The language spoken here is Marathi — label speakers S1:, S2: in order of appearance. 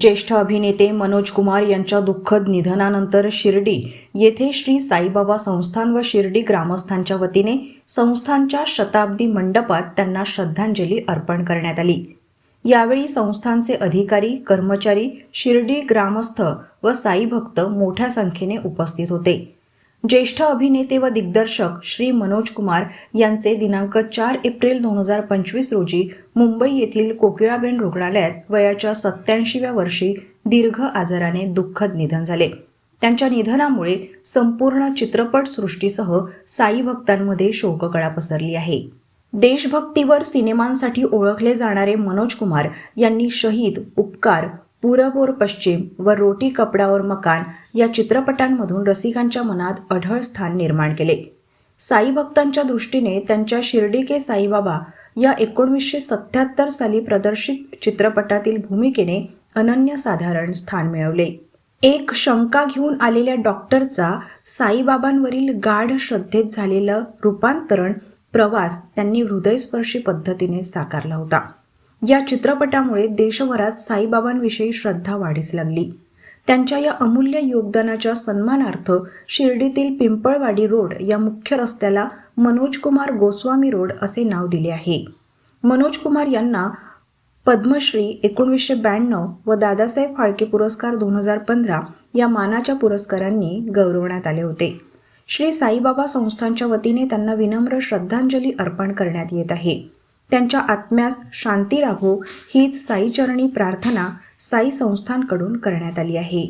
S1: ज्येष्ठ अभिनेते मनोज कुमार यांच्या दुःखद निधनानंतर शिर्डी येथे श्री साईबाबा संस्थान व शिर्डी ग्रामस्थांच्या वतीने संस्थांच्या शताब्दी मंडपात त्यांना श्रद्धांजली अर्पण करण्यात आली. यावेळी संस्थांचे अधिकारी कर्मचारी शिर्डी ग्रामस्थ व साईभक्त मोठ्या संख्येने उपस्थित होते. ज्येष्ठ अभिनेते व दिग्दर्शक श्री मनोज कुमार यांचे दिनांक चार एप्रिल दोन हजार पंचवीस रोजी मुंबई येथील कोकिळाबेन रुग्णालयात वयाच्या सत्याऐंशीव्या वर्षी दीर्घ आजाराने दुःखद निधन झाले. त्यांच्या निधनामुळे संपूर्ण चित्रपटसृष्टीसह साई भक्तांमध्ये शोककळा पसरली आहे. देशभक्तीवर सिनेमांसाठी ओळखले जाणारे मनोज कुमार यांनी शहीद उपकार पुरबोर पश्चिम व रोटी कपडावर मकान या चित्रपटांमधून रसिकांच्या मनात अढळ स्थान निर्माण केले. साई भक्तांच्या दृष्टीने त्यांच्या शिर्डी के साईबाबा या एकोणवीसशे सत्याहत्तर साली प्रदर्शित चित्रपटातील भूमिकेने अनन्यसाधारण स्थान मिळवले. एक शंका घेऊन आलेल्या डॉक्टरचा साईबाबांवरील गाढ श्रद्धेत झालेलं रूपांतरण प्रवास त्यांनी हृदयस्पर्शी पद्धतीने साकारला होता. या चित्रपटामुळे देशभरात साईबाबांविषयी श्रद्धा वाढीस लागली. त्यांच्या या अमूल्य योगदानाच्या सन्मानार्थ शिर्डीतील पिंपळवाडी रोड या मुख्य रस्त्याला मनोज कुमार गोस्वामी रोड असे नाव दिले आहे. मनोज कुमार यांना पद्मश्री एकोणीसशे ब्याण्णव व दादासाहेब फाळके पुरस्कार दोन हजार पंधरा या मानाच्या पुरस्कारांनी गौरवण्यात आले होते. श्री साईबाबा संस्थांच्या वतीने त्यांना विनम्र श्रद्धांजली अर्पण करण्यात येत आहे. त्यांच्या आत्म्यास शांती लाभो हीच साईचरणी प्रार्थना साई संस्थांकडून करण्यात आली आहे.